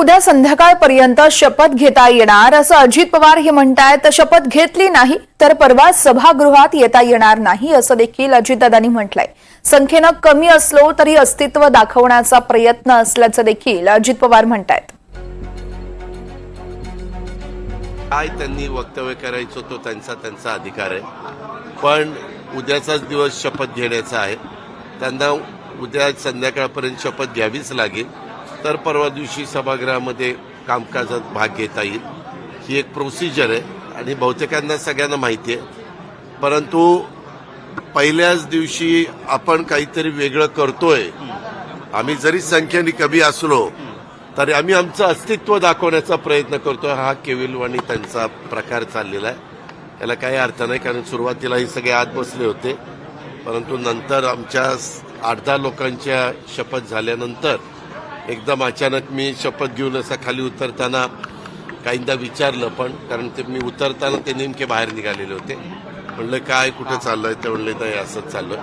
उद्या संध्याकाळपर्यंत शपथ घेता येणार असं अजित पवार हे म्हणतायत. शपथ घेतली नाही तर परवा सभागृहात येता येणार नाही असं देखील अजितदादांनी म्हटलंय. संख्येनं कमी असलो तरी अस्तित्व दाखवण्याचा प्रयत्न असल्याचं देखील अजित पवार म्हणतायत. काय त्यांनी वक्तव्य करायचं तो त्यांचा त्यांचा अधिकार आहे. पण उद्याचाच दिवस शपथ घेण्याचा आहे. त्यांना उद्या संध्याकाळपर्यंत शपथ घ्यावीच लागेल. तर परवा दिवशी सभागृहामध्ये कामकाजात भाग घेता येईल. ही एक प्रोसिजर आहे आणि बहुतेकांना सगळ्यांना माहिती आहे. परंतु पहिल्याच दिवशी आपण काहीतरी वेगळं करतोय. आम्ही जरी संख्येने कमी असलो तरी आम्ही आमचं अस्तित्व दाखवण्याचा प्रयत्न करतोय. हा केविलवाणी त्यांचा प्रकार चाललेला आहे. याला काही अर्थ नाही कारण सुरुवातीला हे सगळे आत बसले होते. परंतु नंतर आमच्या आठ दहा लोकांच्या शपथ झाल्यानंतर एकदम अचानक मी शपथ घेऊन असं खाली उतरताना काहींदा विचारलं पण कारण ते मी उतरताना ते नेमके बाहेर निघालेले होते. म्हणलं काय कुठे चाललंय? ते म्हणले नाही असंच चाललं